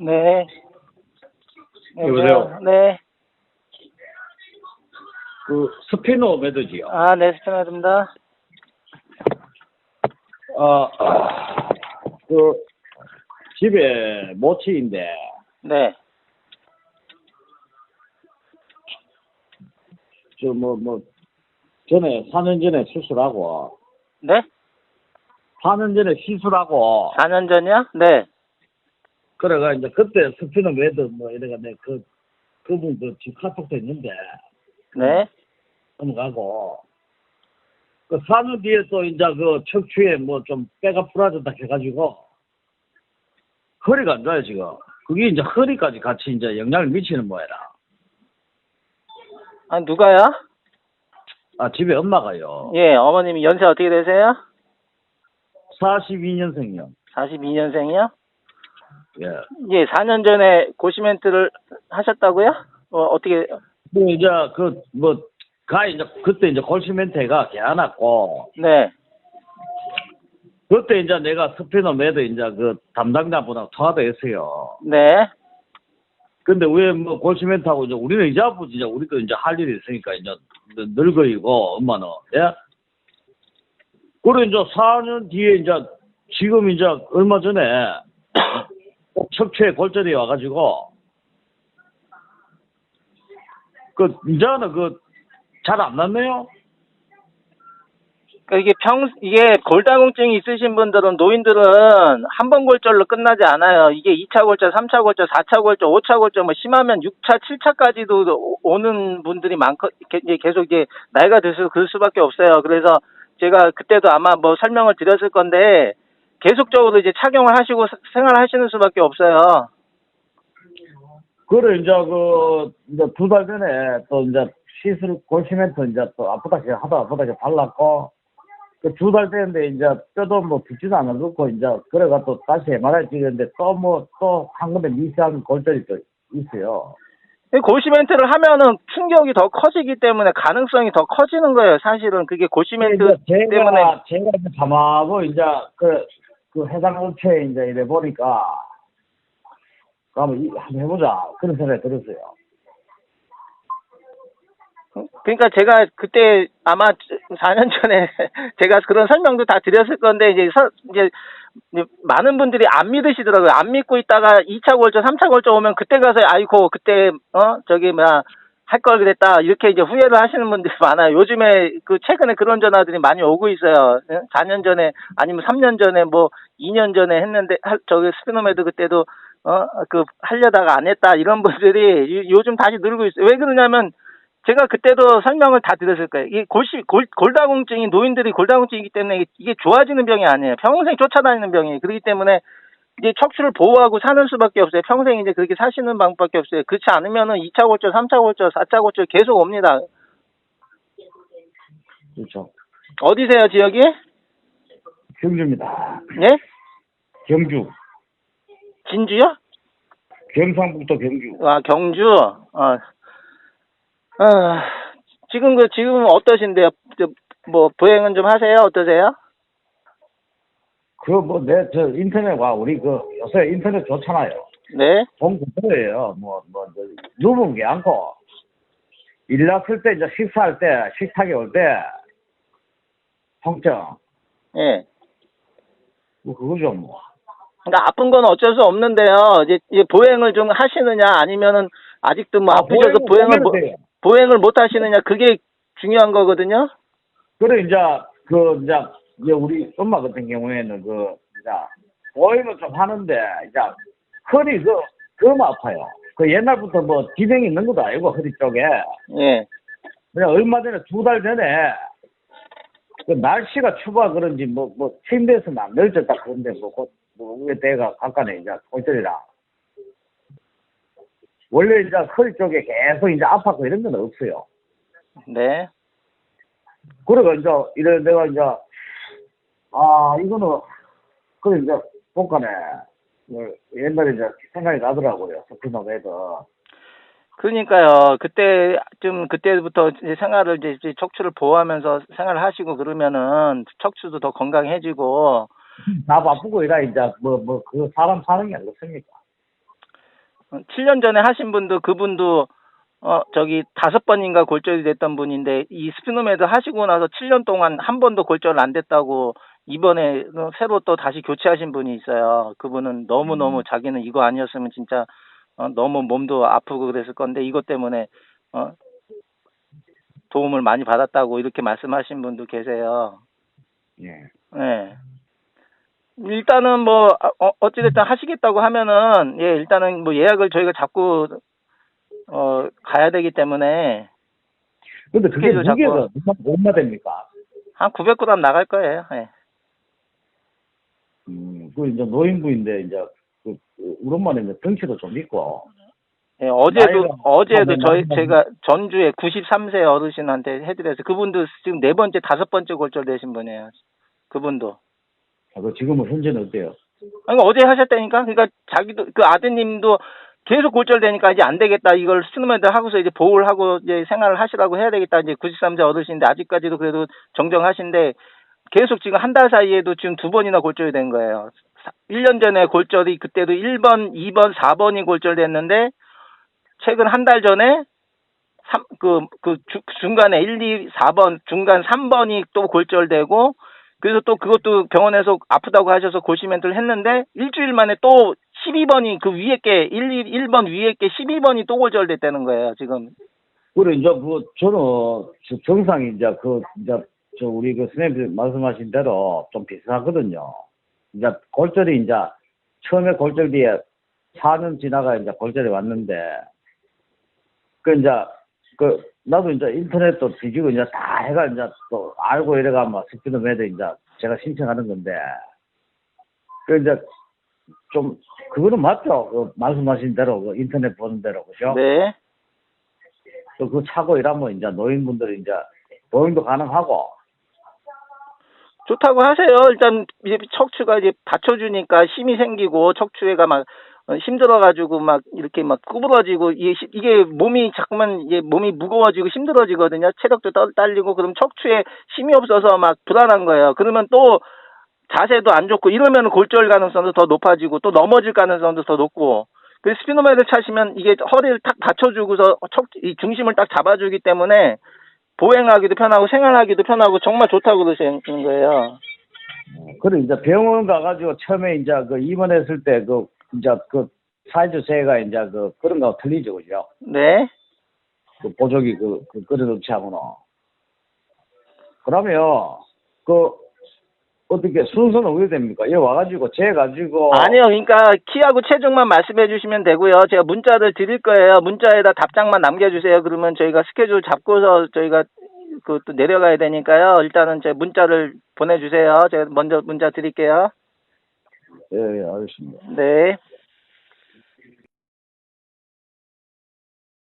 네. 여보세요? 네. 그 스피너 매드지요. 아, 네, 스피너입니다. 아, 그 집에 모치인데 네. 저뭐뭐 전에 4년 전에 수술하고 네? 4년 전에 시술하고 4년 전이요? 네. 그래가 이제 그때 스피너 매드 뭐 이래가 내그 그분 그집 카톡도 있는데 네. 넘어가고 그 4년 뒤에 또 이제 그 척추에 뭐좀 뼈가 부러졌다 해가지고 허리가 안 좋아요 지금 그게 이제 허리까지 같이 이제 영향을 미치는 모양이라 아, 누가요? 아 집에 엄마가요 예, 어머님이 연세 어떻게 되세요? 42년생이요 42년생이요? 예. 예, 4년 전에 고시멘트를 하셨다고요? 어, 어떻게, 뭐 이제 그뭐가 이제 그때 이제 골시멘트가 개안았고 네. 그때 이제 내가 스피너 매드 이제 그 담당자분하고 통화도 했어요. 네. 근데 왜 뭐 골시멘트하고 이제 우리는 이제 아버지 이제 우리도 이제 할 일이 있으니까 이제 늙- 늙어이고 엄마는 예. 그래 이제 4년 뒤에 이제 지금 이제 얼마 전에 척추에 골절이 와가지고 그 이제는 그 잘안 낫네요. 그러니까 이게 평, 이게 골다공증이 있으신 분들은, 노인들은 한 번 골절로 끝나지 않아요. 이게 2차 골절, 3차 골절, 4차 골절, 5차 골절, 뭐 심하면 6차, 7차까지도 오는 분들이 게- 이제 계속 이제 나이가 들수록 그럴 수밖에 없어요. 그래서 제가 그때도 아마 뭐 설명을 드렸을 건데, 계속적으로 이제 착용을 하시고 사- 생활하시는 수밖에 없어요. 그래 이제 그 이제 두 달 전에 또 이제 시술 골시멘트 이제 또 아프다 해 하다 아프다 해 발랐고 그 두 달 됐는데 이제 뼈도 뭐 붓지도 않아놓고 이제 그래가 또 다시 MRI 찍었는데 또 뭐 또한 군데 미세한 골절이 또 있어요. 이 고시멘트를 하면은 충격이 더 커지기 때문에 가능성이 더 커지는 거예요. 사실은 그게 고시멘트 이제 제가 때문에 제가 이제 감하고 이제 그, 그 해당 업체에 이제 이래 보니까 그러면 이- 한번 해보자 그런 생각이 들었어요. 그러니까 제가 그때 아마 4년 전에 제가 그런 설명도 다 드렸을 건데 이제 서, 이제 많은 분들이 안 믿으시더라고요. 안 믿고 있다가 2차 골절, 3차 골절 오면 그때 가서 아이고 그때 어 저기 뭐야 할 걸 그랬다 이렇게 이제 후회를 하시는 분들이 많아요. 요즘에 그 최근에 그런 전화들이 많이 오고 있어요. 4년 전에 아니면 3년 전에 뭐 2년 전에 했는데 할- 저기 스피노메드 그때도 어 그 하려다가 안 했다 이런 분들이 요- 요즘 다시 늘고 있어요. 왜 그러냐면 제가 그때도 설명을 다 드렸을 거예요. 이 골시, 골, 골다공증이 노인들이 골다공증이기 때문에 이게 좋아지는 병이 아니에요. 평생 쫓아다니는 병이에요. 그렇기 때문에 이제 척추를 보호하고 사는 수밖에 없어요. 평생 이제 그렇게 사시는 방법밖에 없어요. 그렇지 않으면은 2차 골절, 3차 골절, 4차 골절 계속 옵니다. 그렇죠. 어디세요, 지역이? 경주입니다. 예? 경주. 진주요? 경상북도 경주. 아, 경주. 아, 아, 지금 그, 지금 어떠신데요? 저, 뭐, 보행은 좀 하세요? 어떠세요? 그뭐내 저 인터넷 와 우리 그 요새 인터넷 좋잖아요. 네? 돈 그거예요. 뭐뭐 누운 게 않고 일 났을 때 이제 식사할 때 식탁에 올 때 통증 예. 뭐 그거죠 뭐. 그러니까 아픈 건 어쩔 수 없는데요. 이제, 이제 보행을 좀 하시느냐 아니면은 아직도 뭐 아, 보행은 보행을 못. 보행을 못 하시느냐 그게 중요한 거거든요. 그래 이제 그 이제 이제 우리 엄마 같은 경우에는 그 이제 보행을 좀 하는데 이제 허리 그 그ම 아파요. 그 옛날부터 뭐 기병이 있는 것도 아니고 허리 쪽에 예. 그냥 얼마 전에 두 달 전에 그 날씨가 추워 그런지 뭐 뭐 침대에서 안 늘졌다 그런데 뭐뭐 뭐 위에 대가 가까네 이제 골절이라 원래 이제 허리 쪽에 계속 이제 아팠고 이런 건 없어요. 네. 그래가 이제 이래 내가 이제 아 이거는 그래 이제 볼까네 뭐 옛날에 이제 생각이 나더라고요. 스피너에도 그러니까요. 그때 좀 그때부터 이제 생활을 이제 이제 척추를 보호하면서 생활을 하시고 그러면은 척추도 더 건강해지고 나 바쁘고 이라 이제 뭐 뭐 그 사람 사는 게 아니겠습니까? 7년 전에 하신 분도 그분도 어 저기 다섯 번인가 골절이 됐던 분인데 이 스피노메드 하시고 나서 7년 동안 한 번도 골절 안 됐다고 이번에 새로 또 다시 교체하신 분이 있어요. 그분은 너무 너무 자기는 이거 아니었으면 진짜 어, 너무 몸도 아프고 그랬을 건데 이것 때문에 어 도움을 많이 받았다고 이렇게 말씀하신 분도 계세요. 예. 네. 일단은 뭐 어, 어찌됐든 하시겠다고 하면은 예 일단은 뭐 예약을 저희가 잡고 어 가야 되기 때문에 근데 그게. 무게가 얼마 됩니까? 한 900g 나갈 거예요. 예. 음, 그 이제 노인부인데 이제 그, 그 우리 엄마는 이제 덩치도 좀 있고 예, 어제도 어제도 한 저희 몇 제가 전주에 93세 어르신한테 해드려서 그분도 지금 네 번째 다섯 번째 골절 되신 분이에요. 그분도. 아, 그 지금은 현재는 어때요? 아니 어제 하셨다니까. 그러니까 자기도 그 아드님도 계속 골절되니까 이제 안 되겠다. 이걸 스누메드 하고서 이제 보호를 하고 이제 생활을 하시라고 해야 되겠다. 이제 93세 어르신인데 아직까지도 그래도 정정하신데 계속 지금 한 달 사이에도 지금 두 번이나 골절이 된 거예요. 1년 전에 골절이 그때도 1번, 2번, 4번이 골절됐는데 최근 한 달 전에 3, 그, 그 주- 중간에 1, 2, 4번, 중간 3번이 또 골절되고 그래서 또 그것도 병원에서 아프다고 하셔서 고시멘트를 했는데 일주일 만에 또 12번이 그 위에 게 1, 1, 1번 위에 게 12번이 또 골절됐다는 거예요, 지금. 그래 이제 그 저는 저 정상이 이제 그 이제 저 우리 그 선생님 말씀하신 대로 좀 비슷하거든요. 이제 골절이 이제 처음에 골절 뒤에 4년 지나가 이제 골절이 왔는데 그 이제 그 나도 이제 인터넷도 뒤지고 이제 다 해가 이제 또 알고 이래가 막 스피드메드 이제 제가 신청하는 건데 그 이제 좀 그거는 맞죠. 그 말씀하신 대로 그 인터넷 보는 대로 그죠? 네. 또 그 차고 이러면 이제 노인분들이 이제 보행도 가능하고 좋다고 하세요. 일단 척추가 이제 받쳐주니까 힘이 생기고 척추에가 막 어, 힘들어가지고 막 이렇게 막 구부러지고 이게, 시- 이게 몸이 자꾸만 이게 몸이 무거워지고 힘들어지거든요. 체력도 떨- 딸리고 그럼 척추에 힘이 없어서 막 불안한 거예요. 그러면 또 자세도 안 좋고 이러면 골절 가능성도 더 높아지고 또 넘어질 가능성도 더 높고 그 스피노메드 차시면 이게 허리를 탁 받쳐주고서 척, 이 중심을 딱 잡아주기 때문에 보행하기도 편하고 생활하기도 편하고 정말 좋다고 그러시는 거예요. 그래 이제 병원 가가지고 처음에 이제 그 입원했을 때 그 이제 그 사이즈 세가 이제 그 그런 거 틀리죠 그죠? 네. 그 보조기 그, 그 끓여놓지 하고는 그러면 그 어떻게 순서는 어떻게 됩니까? 여기 와가지고 재 가지고 아니요, 그러니까 키하고 체중만 말씀해 주시면 되고요. 제가 문자를 드릴 거예요. 문자에다 답장만 남겨주세요. 그러면 저희가 스케줄 잡고서 저희가 그 또 내려가야 되니까요. 일단은 제 문자를 보내주세요. 제가 먼저 문자 드릴게요. 예, 예 알겠습니다. 네.